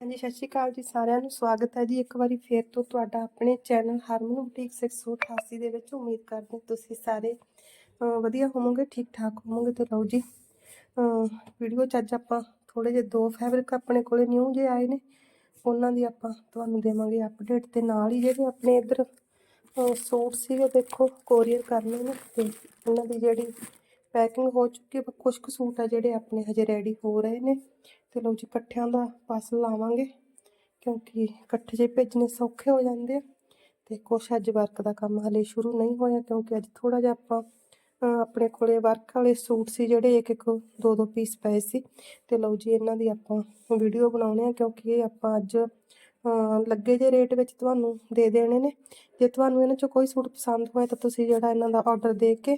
ਹਾਂਜੀ, ਸਤਿ ਸ਼੍ਰੀ ਅਕਾਲ ਜੀ ਸਾਰਿਆਂ ਨੂੰ। ਸਵਾਗਤ ਹੈ ਜੀ ਇੱਕ ਵਾਰੀ ਫੇਰ ਤੋਂ ਤੁਹਾਡਾ ਆਪਣੇ ਚੈਨਲ ਹਰਮਨ ਬੁਟੀਕ 688 ਦੇ ਵਿੱਚ। ਉਮੀਦ ਕਰਦੇ ਹਾਂ ਤੁਸੀਂ ਸਾਰੇ ਵਧੀਆ ਹੋਵੋਗੇ ਠੀਕ ਠਾਕ ਹੋਵੋਗੇ ਤੇ ਲਓ ਜੀ ਵੀਡੀਓ ਚ ਅੱਜ ਆਪਾਂ ਥੋੜੇ ਜਿਹੇ ਦੋ ਫੈਬਰਿਕ ਆਪਣੇ ਕੋਲੇ ਨਿਊ ਜੇ ਆਏ ਨੇ। ਉਹਨਾਂ ਦੀ ਆਪਾਂ ਤੁਹਾਨੂੰ ਦੇਵਾਂਗੇ ਅਪਡੇਟ ਤੇ ਨਾਲ ਹੀ ਜਿਹੜੇ ਆਪਣੇ ਇੱਧਰ ਸੂਟ ਸੀਗੇ, ਦੇਖੋ ਕੋਰੀਅਰ ਕਰਨੇ ਨੇ ਤੇ ਉਹਨਾਂ ਦੀ ਜਿਹੜੀ ਪੈਕਿੰਗ ਹੋ ਚੁੱਕੀ ਹੈ ਕੁਝ ਕੁ ਸੂਟ ਆ ਜਿਹੜੇ ਆਪਣੇ ਹਜੇ ਰੈਡੀ ਹੋ ਰਹੇ ਨੇ। ਤੇ ਲਓ ਜੀ ਇਕੱਠਿਆਂ ਦਾ ਪਾਸਲ ਲਾਵਾਂਗੇ, ਕਿਉਂਕਿ ਇਕੱਠੇ ਜੇ ਭੇਜਣੇ ਸੌਖੇ ਹੋ ਜਾਂਦੇ ਆ। ਤੇ ਕੁਛ ਅੱਜ ਵਰਕ ਦਾ ਕੰਮ ਹਲੇ ਸ਼ੁਰੂ ਨਹੀਂ ਹੋਇਆ, ਕਿਉਂਕਿ ਅੱਜ ਥੋੜਾ ਜਿਹਾ ਆਪਾਂ ਆਪਣੇ ਕੋਲੇ ਵਰਕ ਵਾਲੇ ਸੂਟ ਸੀ ਜਿਹੜੇ ਇੱਕ ਇੱਕ ਦੋ ਦੋ ਪੀਸ ਪਏ ਸੀ। ਤੇ ਲਓ ਜੀ ਇਹਨਾਂ ਦੀ ਆਪਾਂ ਵੀਡੀਓ ਬਣਾਉਣੇ ਆ, ਕਿਉਂਕਿ ਇਹ ਆਪਾਂ ਅੱਜ ਲੱਗੇ ਜੇ ਰੇਟ ਵਿੱਚ ਤੁਹਾਨੂੰ ਦੇ ਦੇਣੇ ਨੇ। ਜੇ ਤੁਹਾਨੂੰ ਇਹਨਾਂ ਚੋਂ ਕੋਈ ਸੂਟ ਪਸੰਦ ਹੋਇਆ ਤਾਂ ਤੁਸੀਂ ਜਿਹੜਾ ਇਹਨਾਂ ਦਾ ਆਰਡਰ ਦੇ ਕੇ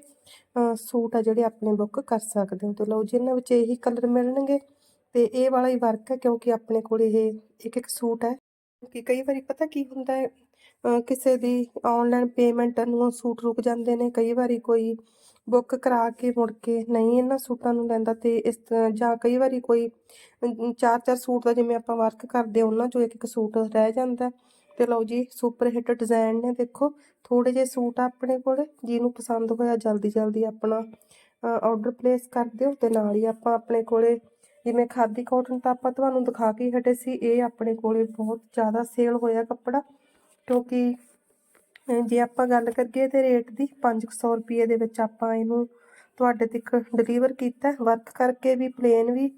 ਸੂਟ ਆ ਜਿਹੜੇ ਆਪਣੇ ਬੁੱਕ ਕਰ ਸਕਦੇ ਹੋ। ਤੇ ਲਓ ਜੀ ਇਹਨਾਂ ਵਿੱਚ ਇਹੀ ਕਲਰ ਮਿਲਣਗੇ। ਤੇ ਇਹ ਵਾਲਾ ਹੀ ਵਰਕ ਹੈ ਕਿਉਂਕਿ ਆਪਣੇ ਕੋਲ ਇਹ ਇੱਕ ਇੱਕ ਸੂਟ ਹੈ ਕਿ ਕਈ ਵਾਰੀ ਪਤਾ ਕੀ ਹੁੰਦਾ ਹੈ ਕਿਸੇ ਦੀ ਆਨਲਾਈਨ ਪੇਮੈਂਟ ਨੂੰ ਸੂਟ ਰੁਕ ਜਾਂਦੇ ਨੇ, ਕਈ ਵਾਰੀ ਕੋਈ ਬੁੱਕ ਕਰਾ ਕੇ ਮੁੜ ਕੇ ਨਹੀਂ ਇਹਨਾਂ ਸੂਟਾਂ ਨੂੰ ਲੈਂਦਾ ਤੇ ਇਸ ਜਾਂ ਕਈ ਵਾਰੀ ਕੋਈ ਚਾਰ ਚਾਰ ਸੂਟ ਦਾ ਜਿਵੇਂ ਆਪਾਂ ਵਰਕ ਕਰਦੇ ਉਹਨਾਂ ਚੋਂ ਇੱਕ ਇੱਕ ਸੂਟ ਰਹਿ ਜਾਂਦਾ ਹੈ। ਤੇ ਲਓ ਜੀ ਸੁਪਰ ਹਿੱਟ ਡਿਜ਼ਾਈਨ ਨੇ ਦੇਖੋ ਥੋੜੇ ਜਿਹੇ ਸੂਟ ਆਪਣੇ ਕੋਲ, ਜਿਹਨੂੰ ਪਸੰਦ ਹੋਇਆ ਜਲਦੀ ਜਲਦੀ ਆਪਣਾ ਆਰਡਰ ਪਲੇਸ ਕਰ ਦਿਓ ਤੇ ਨਾਲ ਹੀ ਆਪਾਂ ਆਪਣੇ ਕੋਲੇ ਜਿਵੇਂ ਖਾਦੀ ਕਾਟਨ ਤਾਂ ਆਪਾਂ ਤੁਹਾਨੂੰ ਦਿਖਾ ਕੇ ਹੀ ਹਟੇ ਸੀ, ਇਹ ਆਪਣੇ ਕੋਲੇ ਬਹੁਤ ਜ਼ਿਆਦਾ ਸੇਲ ਹੋਇਆ ਕੱਪੜਾ, ਕਿਉਂਕਿ ਜੇ ਆਪਾਂ ਗੱਲ ਕਰੀਏ ਤੇ ਰੇਟ ਦੀ 500 ਰੁਪਏ ਦੇ ਵਿੱਚ ਆਪਾਂ ਇਹਨੂੰ ਤੁਹਾਡੇ ਤੱਕ ਡਿਲੀਵਰ ਕੀਤਾ ਵਰਕ ਕਰਕੇ ਵੀ ਪਲੇਨ ਵੀ,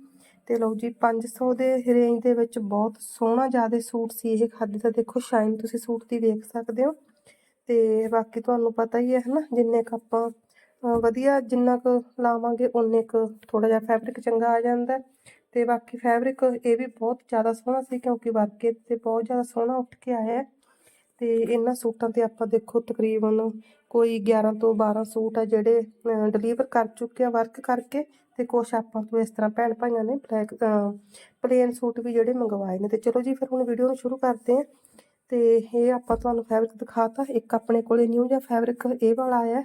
ਤੇ ਲਓ ਜੀ 500 ਦੇ ਰੇਂਜ ਦੇ ਵਿੱਚ ਬਹੁਤ ਸੋਹਣਾ ਜ਼ਿਆਦਾ ਸੂਟ ਸੀ ਇਹ ਖਾਦੀ ਦਾ, ਦੇਖੋ ਸ਼ਾਈਨ ਤੁਸੀਂ ਸੂਟ ਦੀ ਵੇਖ ਸਕਦੇ ਹੋ, ਤੇ ਬਾਕੀ ਤੁਹਾਨੂੰ ਪਤਾ ਹੀ ਹੈ ਹਨਾ, ਜਿੰਨੇ ਕ ਆਪਾਂ ਵਧੀਆ ਜਿੰਨਾ ਕੁ ਲਾਵਾਂਗੇ ਉਨੇ ਕੁ ਥੋੜਾ ਜਿਹਾ ਫੈਬਰਿਕ ਚੰਗਾ ਆ ਜਾਂਦਾ ਹੈ। ਤੇ ਬਾਕੀ ਫੈਬਰਿਕ ਇਹ ਵੀ ਬਹੁਤ ਜ਼ਿਆਦਾ ਸੋਹਣਾ ਸੀ, ਕਿਉਂਕਿ ਵਰਕ ਇਹ ਤੇ ਬਹੁਤ ਜ਼ਿਆਦਾ ਸੋਹਣਾ ਉੱਠ ਕੇ ਆਇਆ ਹੈ। ਤੇ ਇਹਨਾਂ ਸੂਟਾਂ ਤੇ ਆਪਾਂ ਦੇਖੋ ਤਕਰੀਬਨ ਕੋਈ 11 ਤੋਂ 12 ਸੂਟ ਆ ਜਿਹੜੇ ਡਿਲੀਵਰ ਕਰ ਚੁੱਕੇ ਆ ਵਰਕ ਕਰਕੇ। ਤੇ ਕੁਛ ਆਪਾਂ ਤੋਂ ਇਸ ਤਰ੍ਹਾਂ ਭੈਣ ਭਾਈਆਂ ਨੇ ਬਲੈਕ ਪਲੇਨ ਸੂਟ ਵੀ ਜਿਹੜੇ ਮੰਗਵਾਏ ਨੇ। ਤੇ ਚਲੋ ਜੀ, ਫਿਰ ਹੁਣ ਵੀਡੀਓ ਨੂੰ ਸ਼ੁਰੂ ਕਰਦੇ ਹਾਂ। ਤੇ ਇਹ ਆਪਾਂ ਤੁਹਾਨੂੰ ਫੈਬਰਿਕ ਦਿਖਾਤਾ। ਇੱਕ ਆਪਣੇ ਕੋਲੇ ਨਿਊ ਜਿਹਾ ਫੈਬਰਿਕ ਇਹ ਵਾਲਾ ਆਇਆ ਹੈ।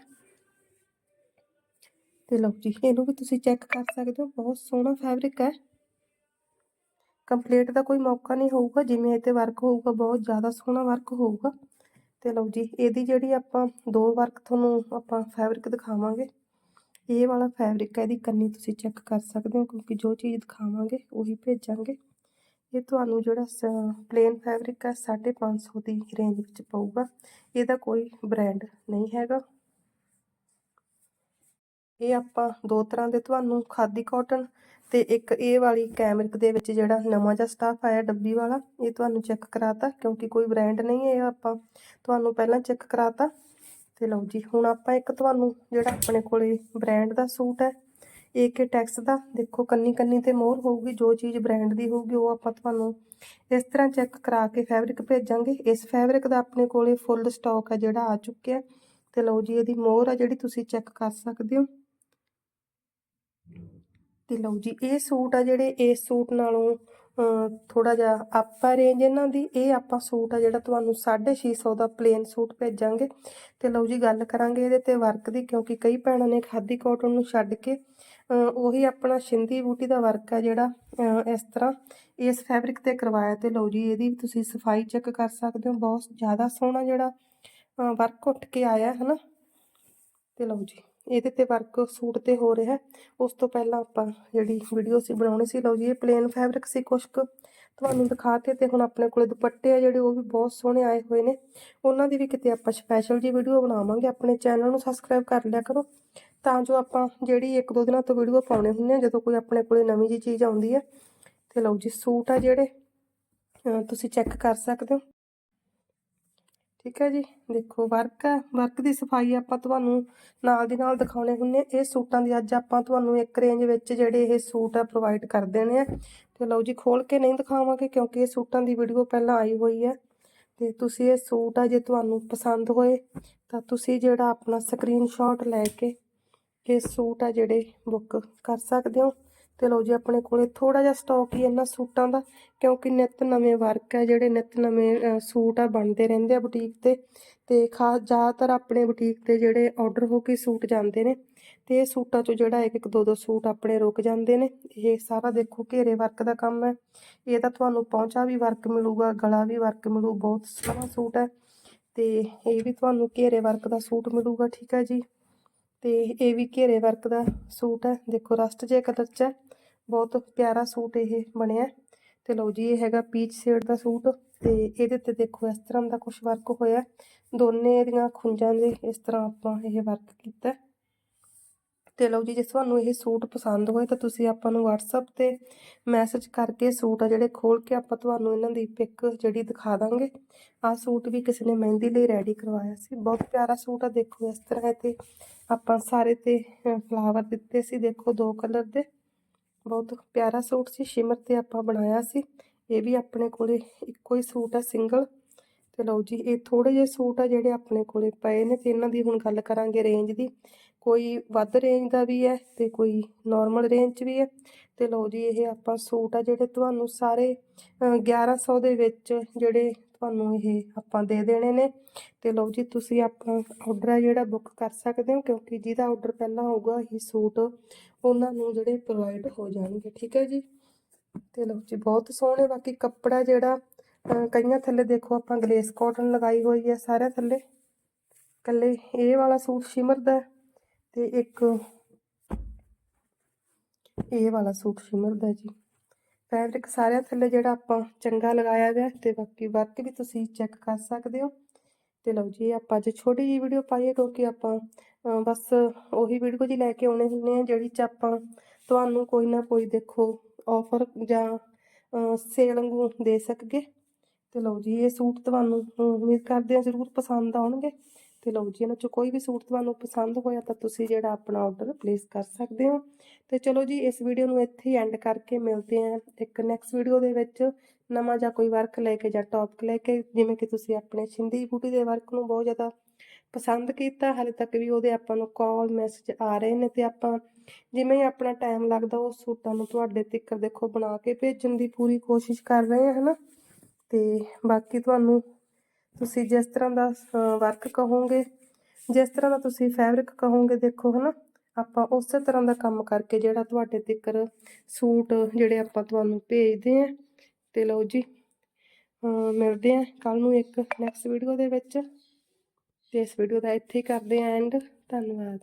ਤੇ ਲਓ ਜੀ, ਇਹਨੂੰ ਵੀ ਤੁਸੀਂ ਚੈੱਕ ਕਰ ਸਕਦੇ ਹੋ, ਬਹੁਤ ਸੋਹਣਾ ਫੈਬਰਿਕ ਹੈ। ਕੰਪਲੀਟ ਦਾ ਕੋਈ ਮੌਕਾ ਨਹੀਂ ਹੋਊਗਾ, ਜਿਵੇਂ ਇਹ ਤੇ ਵਰਕ ਹੋਊਗਾ, ਬਹੁਤ ਜ਼ਿਆਦਾ ਸੋਹਣਾ ਵਰਕ ਹੋਊਗਾ। ਤੇ ਲਓ ਜੀ, ਇਹਦੀ ਜਿਹੜੀ ਆਪਾਂ ਦੋ ਵਰਕ ਤੁਹਾਨੂੰ ਆਪਾਂ ਫੈਬਰਿਕ ਦਿਖਾਵਾਂਗੇ, ਇਹ ਵਾਲਾ ਫੈਬਰਿਕ ਹੈ, ਇਹਦੀ ਕੰਨੀ ਤੁਸੀਂ ਚੈੱਕ ਕਰ ਸਕਦੇ ਹੋ, ਕਿਉਂਕਿ ਜੋ ਚੀਜ਼ ਦਿਖਾਵਾਂਗੇ, ਉਹੀ ਭੇਜਾਂਗੇ। ਇਹ ਤੁਹਾਨੂੰ ਜਿਹੜਾ ਪਲੇਨ ਫੈਬਰਿਕ ਹੈ 550 ਦੀ ਰੇਂਜ ਵਿੱਚ ਪਊਗਾ। ਇਹਦਾ ਕੋਈ ਬ੍ਰਾਂਡ ਨਹੀਂ ਹੈਗਾ। ਇਹ ਆਪਾਂ ਦੋ ਤਰ੍ਹਾਂ ਦੇ ਤੁਹਾਨੂੰ ਖਾਦੀ ਕਾਟਨ ਤੇ ਇੱਕ ਇਹ ਵਾਲੀ ਕੈਮਰਿਕ ਦੇ ਵਿੱਚ ਜਿਹੜਾ ਨਵਾਂ ਜਿਹਾ ਸਟਾਫ ਆਇਆ ਡੱਬੀ ਵਾਲਾ, ਇਹ ਤੁਹਾਨੂੰ ਚੈੱਕ ਕਰਾਤਾ ਕਿਉਂਕਿ ਕੋਈ ਬ੍ਰਾਂਡ ਨਹੀਂ ਹੈ ਇਹ ਆਪਾਂ ਤੁਹਾਨੂੰ ਪਹਿਲਾਂ ਚੈੱਕ ਕਰਾਤਾ। ਤੇ ਲਓ ਜੀ, ਹੁਣ ਆਪਾਂ ਇੱਕ ਤੁਹਾਨੂੰ ਜਿਹੜਾ ਆਪਣੇ ਕੋਲੇ ਬ੍ਰਾਂਡ ਦਾ ਸੂਟ ਹੈ ਏਕੇ ਟੈਕਸ ਦਾ, ਦੇਖੋ ਕੰਨੀ ਕੰਨੀ ਤੇ ਮੋਹਰ ਹੋਊਗੀ, ਜੋ ਚੀਜ਼ ਬ੍ਰਾਂਡ ਦੀ ਹੋਊਗੀ ਉਹ ਆਪਾਂ ਤੁਹਾਨੂੰ ਇਸ ਤਰ੍ਹਾਂ ਚੈੱਕ ਕਰਾ ਕੇ ਫੈਬਰਿਕ ਭੇਜਾਂਗੇ। ਇਸ ਫੈਬਰਿਕ ਦਾ ਆਪਣੇ ਕੋਲੇ ਫੁੱਲ ਸਟਾਕ ਹੈ ਜਿਹੜਾ ਆ ਚੁੱਕਿਆ। ਤੇ ਲਓ ਜੀ, ਇਹਦੀ ਮੋਹਰ ਆ ਜਿਹੜੀ ਤੁਸੀਂ ਚੈੱਕ ਕਰ ਸਕਦੇ ਹੋ। ਤੇ ਲਓ ਜੀ, ਇਹ ਸੂਟ ਆ ਜਿਹੜੇ, ਇਸ ਸੂਟ ਨਾਲੋਂ ਥੋੜਾ ਜਿਹਾ ਆਪਾਂ ਰੇਂਜ ਇਹਨਾਂ ਦੀ। ਇਹ ਆਪਾਂ ਸੂਟ ਆ ਜਿਹੜਾ ਤੁਹਾਨੂੰ 650 ਦਾ ਪਲੇਨ ਸੂਟ ਭੇਜਾਂਗੇ। ਤੇ ਲਓ ਜੀ, ਗੱਲ ਕਰਾਂਗੇ ਇਹਦੇ ਤੇ ਵਰਕ ਦੀ, ਕਿਉਂਕਿ ਕਈ ਭੈਣਾਂ ਨੇ ਖਾਦੀ ਕਾਟਨ ਨੂੰ ਛੱਡ ਕੇ ਉਹੀ ਆਪਣਾ ਸ਼ਿੰਦੀ ਬੂਟੀ ਦਾ ਵਰਕ ਆ ਜਿਹੜਾ ਇਸ ਤਰ੍ਹਾਂ ਇਸ ਫੈਬਰਿਕ ਤੇ ਕਰਵਾਇਆ। ਤੇ ਲਓ ਜੀ, ਇਹਦੀ ਤੁਸੀਂ ਸਫ਼ਾਈ ਚੈੱਕ ਕਰ ਸਕਦੇ ਹੋ। ਬਹੁਤ ਜ਼ਿਆਦਾ ਸੋਹਣਾ ਜਿਹੜਾ ਵਰਕ ਉੱਠ ਕੇ ਆਇਆ ਹੈ ਨਾ ਤੇ ਲਓ ਜੀ। ਇਹਦੇ ਤੇ ਵਰਕ ਸੂਟ ਤੇ ਹੋ ਰਿਹਾ ਉਸ ਤੋਂ ਪਹਿਲਾਂ ਆਪਾਂ ਜਿਹੜੀ ਵੀਡੀਓ ਸੀ ਬਣਾਉਣੀ ਸੀ, ਲਓ ਜੀ, ਇਹ ਪਲੇਨ ਫੈਬਰਿਕ ਸੀ ਕੁਛ ਕੁ ਤੁਹਾਨੂੰ ਦਿਖਾਤੇ ਤੇ ਹੁਣ ਆਪਣੇ ਕੋਲੇ ਦੁਪੱਟੇ ਆ ਜਿਹੜੇ, ਉਹ ਵੀ ਬਹੁਤ ਸੋਹਣੇ ਆਏ ਹੋਏ ਨੇ। ਉਹਨਾਂ ਦੀ ਵੀ ਕਿਤੇ ਆਪਾਂ ਸਪੈਸ਼ਲ ਜੀ ਵੀਡੀਓ ਬਣਾਵਾਂਗੇ। ਆਪਣੇ ਚੈਨਲ ਨੂੰ ਸਬਸਕ੍ਰਾਈਬ ਕਰ ਲਿਆ ਕਰੋ। ਤਾਂ ਜੋ ਆਪਾਂ ਜਿਹੜੀ ਇੱਕ ਦੋ ਦਿਨਾਂ ਤੋਂ ਵੀਡੀਓ ਪਾਉਣੇ ਹੁੰਦੇ ਆ, ਜਦੋਂ ਕੋਈ ਆਪਣੇ ਕੋਲੇ ਨਵੀਂ ਜੀ ਚੀਜ਼ ਆਉਂਦੀ ਹੈ। ਤੇ ਲਓ ਜੀ ਸੂਟ ਆ ਜਿਹੜੇ। ਤੁਸੀਂ ਚੈੱਕ ਕਰ ਸਕਦੇ ਹੋ। ਠੀਕ ਹੈ ਜੀ। ਦੇਖੋ ਵਰਕ ਹੈ। ਵਰਕ ਦੀ ਸਫ਼ਾਈ ਆਪਾਂ ਤੁਹਾਨੂੰ ਨਾਲ ਦੀ ਨਾਲ ਦਿਖਾਉਣੇ ਹੁੰਨੇ ਇਹ ਸੂਟਾਂ ਦੀ ਅੱਜ ਆਪਾਂ ਤੁਹਾਨੂੰ ਇੱਕ ਰੇਂਜ ਵਿੱਚ ਜਿਹੜੇ ਇਹ ਸੂਟ ਆ ਪ੍ਰੋਵਾਈਡ ਕਰ ਦੇਣੇ ਆ। ਤੇ ਲਓ ਜੀ ਖੋਲ ਕੇ ਨਹੀਂ ਦਿਖਾਵਾਂਗੇ ਕਿਉਂਕਿ ਇਹ ਸੂਟਾਂ ਦੀ ਵੀਡੀਓ ਪਹਿਲਾਂ ਆਈ ਹੋਈ ਹੈ। ਤੇ ਤੁਸੀਂ ਇਹ ਸੂਟ ਆ, ਜੇ ਤੁਹਾਨੂੰ ਪਸੰਦ ਹੋਏ, ਤਾਂ ਤੁਸੀਂ ਜਿਹੜਾ ਆਪਣਾ ਸਕਰੀਨਸ਼ਾਟ ਲੈ ਕੇ ਇਹ ਸੂਟ ਆ ਜਿਹੜੇ ਬੁੱਕ ਕਰ ਸਕਦੇ ਹੋ। ਤੇ ਲਓ ਜੀ ਆਪਣੇ ਕੋਲੇ ਥੋੜਾ ਜਿਹਾ ਸਟਾਕ ਹੀ ਇਹਨਾਂ ਸੂਟਾਂ ਦਾ, ਕਿਉਂਕਿ ਨਿਤ ਨਵੇਂ ਵਰਕ ਹੈ ਜਿਹੜੇ ਨਿਤ ਨਵੇਂ ਸੂਟ ਆ ਬਣਦੇ ਰਹਿੰਦੇ ਆ ਬੁਟੀਕ ਤੇ ਤੇ ਖਾਸ ਜ਼ਿਆਦਾਤਰ ਆਪਣੇ ਬੁਟੀਕ ਤੇ ਜਿਹੜੇ ਆਰਡਰ ਹੋ ਕੇ ਸੂਟ ਜਾਂਦੇ ਨੇ, ਤੇ ਇਹ ਸੂਟਾਂ 'ਚੋਂ ਜਿਹੜਾ ਇੱਕ ਇੱਕ ਦੋ ਦੋ ਸੂਟ ਆਪਣੇ ਰੁਕ ਜਾਂਦੇ ਨੇ, ਇਹ ਸਾਰਾ ਦੇਖੋ ਘੇਰੇ ਵਰਕ ਦਾ ਕੰਮ ਹੈ, ਇਹ ਤਾਂ ਤੁਹਾਨੂੰ ਪਹੁੰਚਾ ਵੀ ਵਰਕ ਮਿਲੂਗਾ, ਗਲਾ ਵੀ ਵਰਕ ਮਿਲੂ, ਬਹੁਤ ਸੋਹਣਾ ਸੂਟ ਹੈ, ਤੇ ਇਹ ਵੀ ਤੁਹਾਨੂੰ ਘੇਰੇ ਵਰਕ ਦਾ ਸੂਟ ਮਿਲੂਗਾ, ਠੀਕ ਹੈ ਜੀ। ਤੇ ਇਹ ਵੀ ਘੇਰੇ ਵਰਕ ਦਾ ਸੂਟ ਹੈ। ਦੇਖੋ ਰਸਟ ਜੇ ਕਲਰ 'ਚ ਹੈ। ਬਹੁਤ ਪਿਆਰਾ ਸੂਟ ਇਹ ਬਣਿਆ ਤੇ ਲਓ ਜੀ, ਇਹ ਹੈਗਾ ਪੀਚ ਸ਼ੇਡ ਦਾ ਸੂਟ। ਤੇ ਇਹਦੇ ਤੇ ਦੇਖੋ, ਇਸ ਤਰ੍ਹਾਂ ਦਾ ਕੁਝ ਵਰਕ ਹੋਇਆ ਦੋਨੇ ਇਹਦੀਆਂ ਖੁੰਝਾਂ ਦੇ ਇਸ ਤਰ੍ਹਾਂ ਆਪਾਂ ਇਹ ਵਰਕ ਕੀਤਾ ਤੇ ਲਓ ਜੀ, ਜੇ ਤੁਹਾਨੂੰ ਇਹ ਸੂਟ ਪਸੰਦ ਹੋਏ ਤਾਂ ਤੁਸੀਂ ਆਪਾਂ ਨੂੰ WhatsApp ਤੇ ਮੈਸੇਜ ਕਰਕੇ ਸੂਟ ਆ ਜਿਹੜੇ ਖੋਲ ਕੇ ਆਪਾਂ ਤੁਹਾਨੂੰ ਇਹਨਾਂ ਦੀ ਪਿਕ ਜਿਹੜੀ ਦਿਖਾ ਦਾਂਗੇ। ਆਹ ਸੂਟ ਵੀ ਕਿਸੇ ਨੇ ਮਹਿੰਦੀ ਲਈ ਰੈਡੀ ਕਰਵਾਇਆ ਸੀ। ਬਹੁਤ ਪਿਆਰਾ ਸੂਟ ਆ, ਦੇਖੋ ਇਸ ਤਰ੍ਹਾਂ ਤੇ ਆਪਾਂ ਸਾਰੇ ਤੇ ਫਲਾਵਰ ਦਿੱਤੇ ਸੀ, ਦੇਖੋ ਦੋ ਕਲਰ ਦੇ। ਬਹੁਤ ਪਿਆਰਾ ਸੂਟ ਸੀ ਸ਼ਿਮਰ ਤੇ ਆਪਾਂ ਬਣਾਇਆ ਸੀ। ਇਹ ਵੀ ਆਪਣੇ ਕੋਲੇ ਇੱਕੋ ਹੀ ਸੂਟ ਆ ਸਿੰਗਲ ਤੇ ਲਓ ਜੀ, ਇਹ ਥੋੜੇ ਜਿਹੇ ਸੂਟ ਆ ਜਿਹੜੇ ਆਪਣੇ ਕੋਲੇ ਪਏ ਨੇ ਤੇ ਇਹਨਾਂ ਦੀ ਹੁਣ ਗੱਲ ਕਰਾਂਗੇ ਰੇਂਜ ਦੀ। ਕੋਈ ਵੱਧ ਰੇਂਜ ਦਾ ਵੀ ਹੈ ਤੇ ਕੋਈ ਨਾਰਮਲ ਰੇਂਜ 'ਚ ਵੀ ਹੈ। ਤੇ ਲਓ ਜੀ ਇਹ ਆਪਾਂ ਸੂਟ ਆ ਜਿਹੜੇ ਤੁਹਾਨੂੰ ਸਾਰੇ ਅ, 1100 ਦੇ ਵਿੱਚ ਜਿਹੜੇ ਤੁਹਾਨੂੰ ਇਹ ਆਪਾਂ ਦੇ ਦੇਣੇ ਨੇ। ਤੇ ਲਓ ਜੀ ਤੁਸੀਂ ਆਪਾਂ ਆਰਡਰ ਆ ਜਿਹੜਾ ਬੁੱਕ ਕਰ ਸਕਦੇ ਹੋ ਕਿਉਂਕਿ ਜਿਹਦਾ ਆਰਡਰ ਪਹਿਲਾਂ ਹੋਊਗਾ ਇਹ ਸੂਟ ਉਹਨਾਂ ਨੂੰ ਜਿਹੜੇ ਪ੍ਰੋਵਾਈਡ ਹੋ ਜਾਣਗੇ ਠੀਕ ਹੈ ਜੀ? ਤੇ ਲਓ ਜੀ ਬਹੁਤ ਸੋਹਣੇ ਬਾਕੀ ਕੱਪੜਾ ਜਿਹੜਾ ਕਈਆਂ ਥੱਲੇ ਦੇਖੋ ਆਪਾਂ ਗਲੇਸ ਕਾਟਨ ਲਗਾਈ ਹੋਈ ਹੈ ਸਾਰਿਆਂ ਥੱਲੇ। ਕੱਲੇ ਇਹ ਵਾਲਾ ਸੂਟ ਸ਼ਿਮਰ ਦਾ ਤੇ ਇੱਕ ਇਹ ਵਾਲਾ ਸੂਟ ਸ਼ਿਮਰ ਦਾ ਜੀ। ਫੈਬਰਿਕ ਸਾਰਿਆਂ ਥੱਲੇ ਜਿਹੜਾ ਆਪਾਂ ਚੰਗਾ ਲਗਾਇਆ ਗਿਆ ਤੇ ਬਾਕੀ ਵਰਕ ਵੀ ਤੁਸੀਂ ਚੈੱਕ ਕਰ ਸਕਦੇ ਹੋ। ਤੇ ਲਓ ਜੀ ਆਪਾਂ ਅੱਜ ਛੋਟੀ ਜਿਹੀ ਵੀਡੀਓ ਪਾਈ ਹੈ ਕਿਉਂਕਿ ਆਪਾਂ ਬਸ ਉਹੀ ਵੀਡੀਓ ਜੀ ਲੈ ਕੇ ਆਉਣੇ ਹੁੰਦੇ ਆ ਜਿਹੜੀ ਚ ਆਪਾਂ ਤੁਹਾਨੂੰ ਕੋਈ ਨਾ ਕੋਈ ਦੇਖੋ ਆਫਰ ਜਾਂ ਸੇਲ ਵਾਂਗੂ ਦੇ ਸਕਗੇ। ਤੇ ਲਓ ਜੀ, ਇਹ ਸੂਟ ਤੁਹਾਨੂੰ ਉਮੀਦ ਕਰਦੇ ਆ ਜ਼ਰੂਰ ਪਸੰਦ ਆਉਣਗੇ। ਤੇ ਲਓ ਜੀ, ਇਹਨਾਂ ਚੋਂ ਕੋਈ ਵੀ ਸੂਟ ਤੁਹਾਨੂੰ ਪਸੰਦ ਹੋਇਆ ਤਾਂ ਤੁਸੀਂ ਜਿਹੜਾ ਆਪਣਾ ਆਰਡਰ ਪਲੇਸ ਕਰ ਸਕਦੇ ਹੋ। ਤੇ ਚਲੋ ਜੀ, ਇਸ ਵੀਡੀਓ ਨੂੰ ਇੱਥੇ ਹੀ ਐਂਡ ਕਰਕੇ ਮਿਲਦੇ ਆਂ ਇੱਕ ਨੈਕਸਟ ਵੀਡੀਓ ਦੇ ਵਿੱਚ ਨਵਾਂ ਜਾਂ ਕੋਈ ਵਰਕ ਲੈ ਕੇ ਜਾਂ ਟੌਪਿਕ ਲੈ ਕੇ, ਜਿਵੇਂ ਕਿ ਤੁਸੀਂ ਆਪਣੇ ਛਿੰਦੀ ਬੂਟੀ ਦੇ ਵਰਕ ਨੂੰ ਬਹੁਤ ਜ਼ਿਆਦਾ ਪਸੰਦ ਕੀਤਾ, ਹਾਲੇ ਤੱਕ ਵੀ ਉਹਦੇ ਆਪਾਂ ਨੂੰ ਕਾਲ ਮੈਸੇਜ ਆ ਰਹੇ ਨੇ ਤੇ ਆਪਾਂ ਜਿਵੇਂ ਹੀ ਆਪਣਾ ਟਾਈਮ ਲੱਗਦਾ, ਉਹ ਸੂਟਾਂ ਨੂੰ ਤੁਹਾਡੇ ਤੱਕ ਦੇਖੋ ਬਣਾ ਕੇ ਭੇਜਣ ਦੀ ਪੂਰੀ ਕੋਸ਼ਿਸ਼ ਕਰ ਰਹੇ ਹਾਂ, ਹਨਾ? ਤੇ ਬਾਕੀ ਤੁਹਾਨੂੰ ਤੁਸੀਂ ਜਿਸ ਤਰ੍ਹਾਂ ਦਾ ਵਰਕ ਕਹੋਗੇ, ਜਿਸ ਤਰ੍ਹਾਂ ਦਾ ਤੁਸੀਂ ਫੈਬਰਿਕ ਕਹੋਗੇ, ਦੇਖੋ ਹਨਾ, ਆਪਾਂ ਉਸੇ ਤਰ੍ਹਾਂ ਦਾ ਕੰਮ ਕਰਕੇ ਜਿਹੜਾ ਤੁਹਾਡੇ ਤੱਕ ਸੂਟ ਜਿਹੜੇ ਆਪਾਂ ਤੁਹਾਨੂੰ ਭੇਜਦੇ ਆਂ ਤੇ ਲਓ ਜੀ ਮਿਲਦੇ ਆਂ ਕੱਲ ਨੂੰ ਇੱਕ ਨੈਕਸਟ ਵੀਡੀਓ ਦੇ ਵਿੱਚ, ਤੇ ਇਸ ਵੀਡੀਓ ਦਾ ਇੱਥੇ ਹੀ ਕਰਦੇ ਆਂ ਐਂਡ ਧੰਨਵਾਦ।